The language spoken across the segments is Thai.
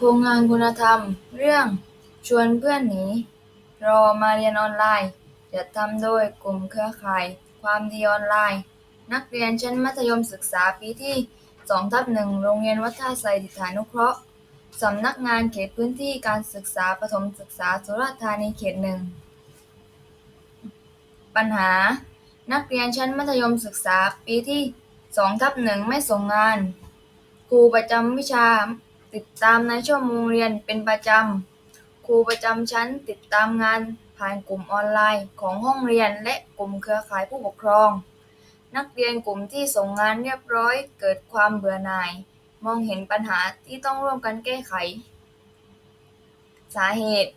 โครงงานคุณธรรม เรื่อง ชวนเพื่อนหนี รอมาเรียนออนไลน์ จัดทำโดยกลุ่มเครือข่าย ความดีออนไลน์ นักเรียนชั้นมัธยมศึกษาปีที่2ทับ1โรงเรียนวัดท่าไทรดิษฐานุเคราะห์สำนักงานเขตพื้นที่การศึกษาประถมศึกษาสุราษฎร์ธานีเขตหนึ่ง ปัญหา นักเรียนชั้นมัธยมศึกษาปีที่2ทับ1ไม่ส่งงาน ครูประจำวิชา ติดตามในชั่วโมงเรียนเป็นประจำ ครูประจำชั้นติดตามงานผ่านกลุ่มออนไลน์ของห้องเรียนและกลุ่มเครือข่ายผู้ปกครอง นักเรียนกลุ่มที่ส่งงานเรียบร้อยเกิดความเบื่อหน่าย มองเห็นปัญหาที่ต้องร่วมกันแก้ไข สาเหตุ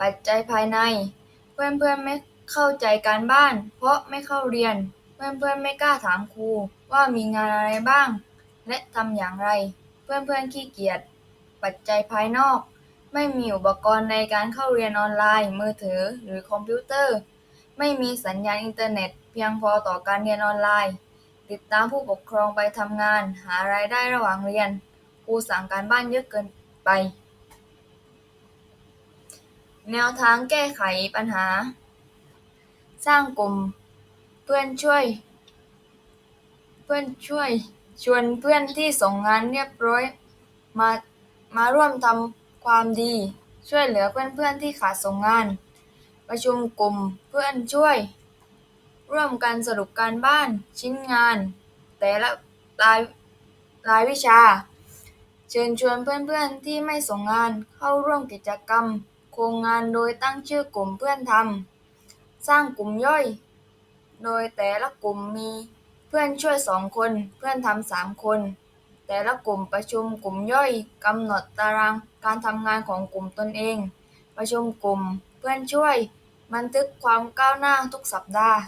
ปัจจัยภายใน เพื่อนๆไม่เข้าใจการบ้าน เพราะไม่เข้าเรียน เพื่อนๆไม่กล้าถามครูว่ามีงานอะไรบ้าง และทำอย่างไร เพื่อนๆขี้เกียจ ปัจจัยภายนอก ไม่มีอุปกรณ์ในการเข้าเรียนออนไลน์ มือถือ หรือคอมพิวเตอร์ ไม่มีสัญญาณอินเทอร์เน็ตเพียงพอต่อการเรียนออนไลน์ ติดตามผู้ปกครองไปทำงาน หารายได้ระหว่างเรียน ครูสั่งการบ้านเยอะเกินไป แนวทางแก้ไขปัญหา สร้างกลุ่ม เพื่อนช่วย เพื่อนช่วย ชวนเพื่อนที่ส่งงานเรียบร้อยมา มาร่วมทำความดี ช่วยเหลือเพื่อนๆที่ขาดส่งงาน ประชุมกลุ่มเพื่อนช่วย ร่วมกันสรุปการบ้านชิ้นงาน แต่ละรายรายวิชา เชิญชวนเพื่อนๆที่ไม่ส่งงานเข้าร่วมกิจกรรม โครงงานโดยตั้งชื่อกลุ่มเพื่อนทำสร้างกลุ่มย่อย โดยแต่ละกลุ่มมีเพื่อนช่วยสองคน เพื่อนทำสามคน แต่ละกลุ่มประชุมกลุ่มย่อยกำหนดตารางการทำงานของกลุ่มตนเอง ประชุมกลุ่มเพื่อนช่วย บันทึกความก้าวหน้าทุกสัปดาห์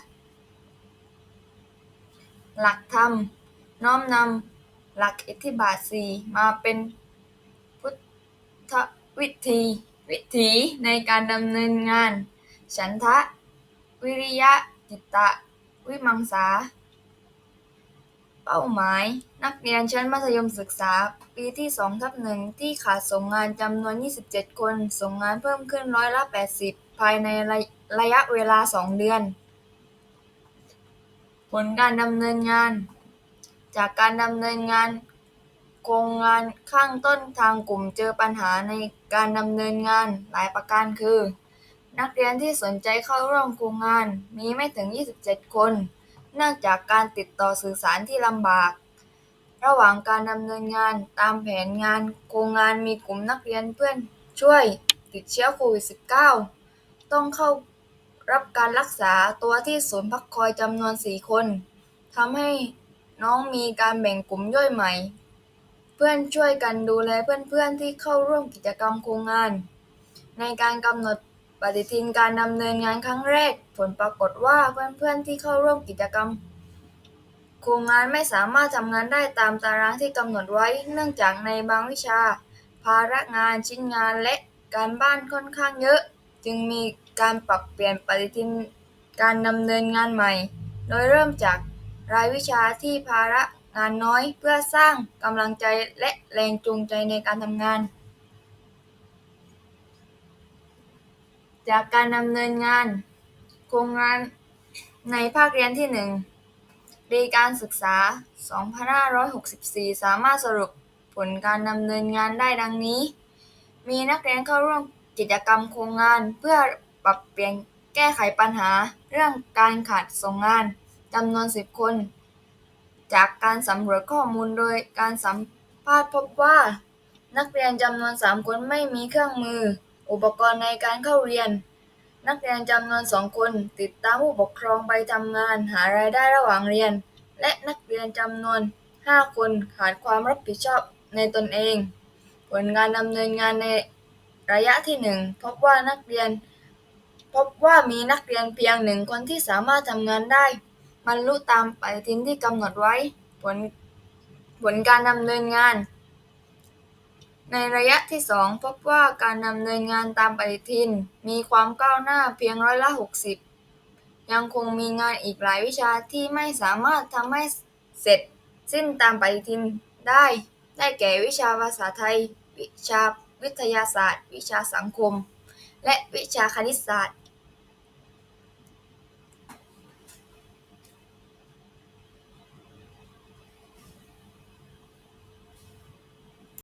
หลักธรรม น้อมนำหลักอิทธิบาทสี่มาเป็นพุทธวิธีวิถีในการดำเนินงาน ฉันทะ วิริยะจิตตะ วิมังสา เป้าหมาย นักเรียนชั้นมัธยมศึกษา ปีที่ 2 ทับ 1 ที่ขาดส่งงานจำนวน 27 คน ส่งงานเพิ่มขึ้นร้อยละ 80 ภายในระยะเวลา 2 เดือน ผลการดำเนินงาน จากการดำเนินงาน โครงงานข้างต้นทางกลุ่มเจอปัญหาในการดำเนินงานหลายประการคือ นักเรียนที่สนใจเข้าร่วมโครงงานมีไม่ถึง 27 คน เนื่องจากการติดต่อสื่อสารที่ลำบาก ระหว่างการดำเนินงานตามแผนงานโครงงานมีกลุ่มนักเรียนเพื่อนช่วยติดเชื้อโควิด -19 ต้องเข้ารับการรักษาตัวที่ศูนย์พักคอยจำนวน 4 คนทำให้น้องมีการแบ่งกลุ่มย่อยใหม่ เพื่อนช่วยกันดูแลเพื่อนๆที่เข้าร่วมกิจกรรมโครงงาน ในการกำหนด ปฏิทินการดำเนินงานครั้งแรก ผลปรากฏว่าเพื่อนๆที่เข้าร่วมกิจกรรม โครงงานไม่สามารถทำงานได้ตามตารางที่กำหนดไว้ เนื่องจากในบางวิชา ภาระงานชิ้นงานและการบ้านค่อนข้างเยอะ จึงมีการปรับเปลี่ยนปฏิทินการดำเนินงานใหม่ โดยเริ่มจากรายวิชาที่ภาระงานน้อยเพื่อสร้างกำลังใจและแรงจูงใจในการทำงาน จากการดำเนินงานโครงงานในภาคเรียนที่ 1 ปีการศึกษา 2564 สามารถสรุปผลการดำเนินงานได้ดังนี้ มีนักเรียนเข้าร่วมกิจกรรมโครงงานเพื่อปรับเปลี่ยนแก้ไขปัญหาเรื่องการขาดส่งงานจำนวน 10 คน จากการสำรวจข้อมูลโดยการสัมภาษณ์พบว่า นักเรียนจำนวน 3 คนไม่มีเครื่องมือ อุปกรณ์ในการเข้าเรียน นักเรียนจำนวน2คนติดตามผู้ปกครองไปทำงานหารายได้ระหว่างเรียน และนักเรียนจำนวน5คนขาดความรับผิดชอบในตนเอง ผลการดำเนินงานในระยะที่1พบว่านักเรียน พบว่ามีนักเรียนเพียงหนึ่งคนที่สามารถทำงานได้บรรลุตามปฏิทินที่กำหนดไว้ ผลผลการดำเนินงาน ในระยะที่2พบว่าการดำเนินงานตามปฏิทินมีความก้าวหน้าเพียงร้อยละ 60 ยังคงมีงานอีกหลายวิชาที่ไม่สามารถทำให้เสร็จสิ้นตามปฏิทินได้ ได้แก่วิชาภาษาไทย วิชาวิทยาศาสตร์ วิชาสังคม และวิชาคณิตศาสตร์